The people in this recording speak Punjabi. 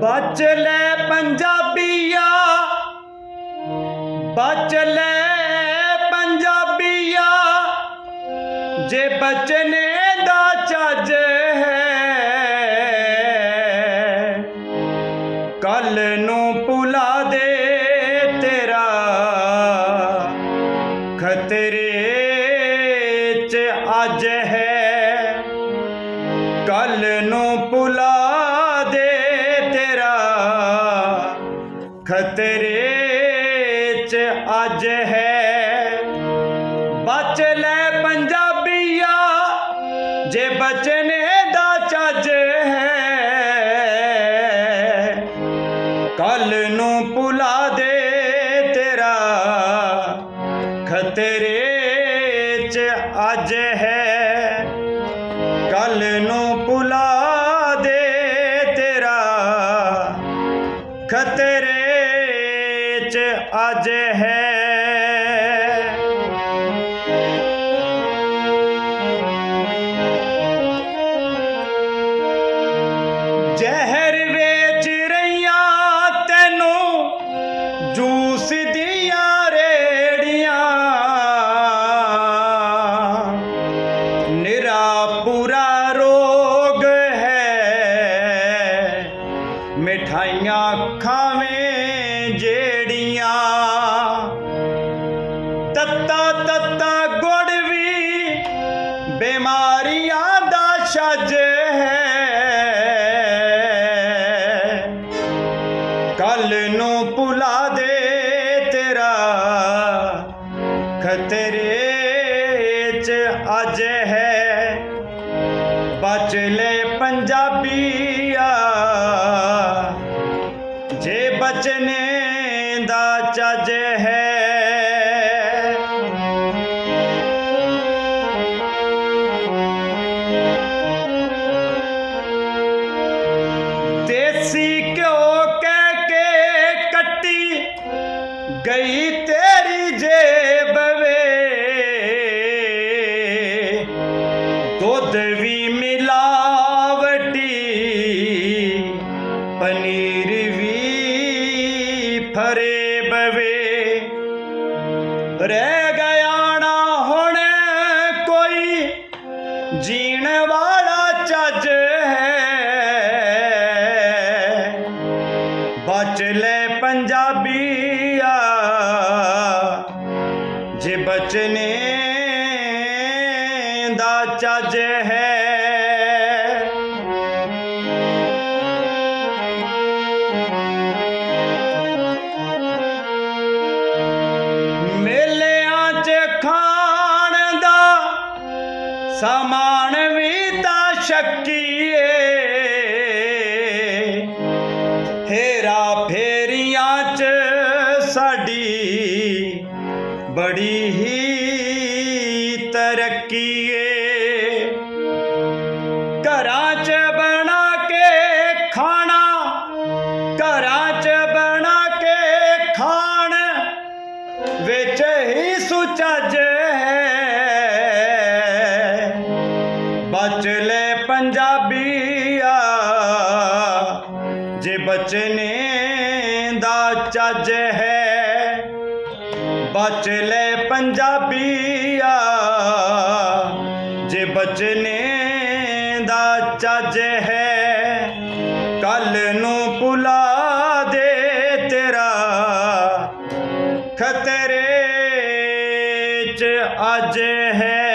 ਬਚ ਲੈ ਪੰਜਾਬੀਆ, ਬਚ ਲੈ ਪੰਜਾਬੀਆ। ਜੇ ਬਚਨੇ ਦਾ ਚੱਜ ਹੈ, ਕੱਲ ਨੂੰ ਭੁਲਾ ਦੇ ਤੇਰਾ ਖਤਰੇ ਚ ਅੱਜ ਹੈ। ਕੱਲ ਨੂੰ ਖਤਰੇ ਚ ਅੱਜ ਹੈ। ਬਚ ਲੈ ਪੰਜਾਬੀਆ, ਜੇ ਬਚਨੇ ਦਾ ਚੱਜ ਹੈ। ਕੱਲ ਨੂੰ ਭੁਲਾ ਦੇ ਤੇਰਾ ਖਤਰੇ ਅੱਜ ਹੈ। ਜ਼ਹਿਰ ਵੇਚ ਰਹੀਆਂ ਤੈਨੂੰ, ਜੂਸ ਦੀਆਂ ਰੇੜੀਆਂ। ਨਿਰਾ ਪੂਰਾ ਰੋਗ ਹੈ। ਮਿਠਾਈਆਂ ਖਾਵੇਂ ਦਾ ਹੈ। ਕੱਲ ਨੂੰ ਭੁਲਾ ਦੇ ਤੇਰਾ ਖਤਰੇ ਚ ਅੱਜ ਹੈ। ਬਚ ਲੈ ਪੰਜਾਬੀਆ। ਜੇ ਬਚਨੇ ਦਾ ਚੱਜ ਹੈ ਗਈ ਤੇਰੀ ਜੇਬ ਵੇ। ਦੁੱਧ ਵੀ ਮਿਲਾਵਟੀ, ਪਨੀਰ ਵੀ ਫਰੇਬ ਵੇ। ਰਹਿ ਗਿਆ ਨਾ ਹੁਣ ਕੋਈ ਜੀ ਜੇ ਬਚਨੇ ਦਾ ਚੱਜ ਹੈ। ਮੇਲਿਆਂ 'ਚ ਖਾਣ ਦਾ ਸਮਾਨ ਵੀ ਤਾਂ ਸ਼ੱਕੀਏ ਹੇਰਾ ਫੇ ਬੜੀ ਹੀ ਤਰੱਕੀ ਏ ਘਰਾਂ 'ਚ ਬਣਾ ਕੇ ਖਾਣਾ, ਘਰਾਂ 'ਚ ਬਣਾ ਕੇ ਖਾਣ, ਵਿੱਚ ਹੀ ਸੁਚੱਜ ਹੈ। ਬਚ ਲੈ ਪੰਜਾਬੀਆ, ਜੇ ਬਚਨੇ ਦਾ ਚੱਜ ਹੈ। ਬਚ ਲੈ ਪੰਜਾਬੀਆ, ਜੇ ਬਚਨੇ ਦਾ ਚੱਜ ਹੈ, ਕੱਲ ਨੂੰ ਭੁਲਾ ਦੇ ਤੇਰਾ। ਖਤਰੇ ਚ ਅੱਜ ਹੈ।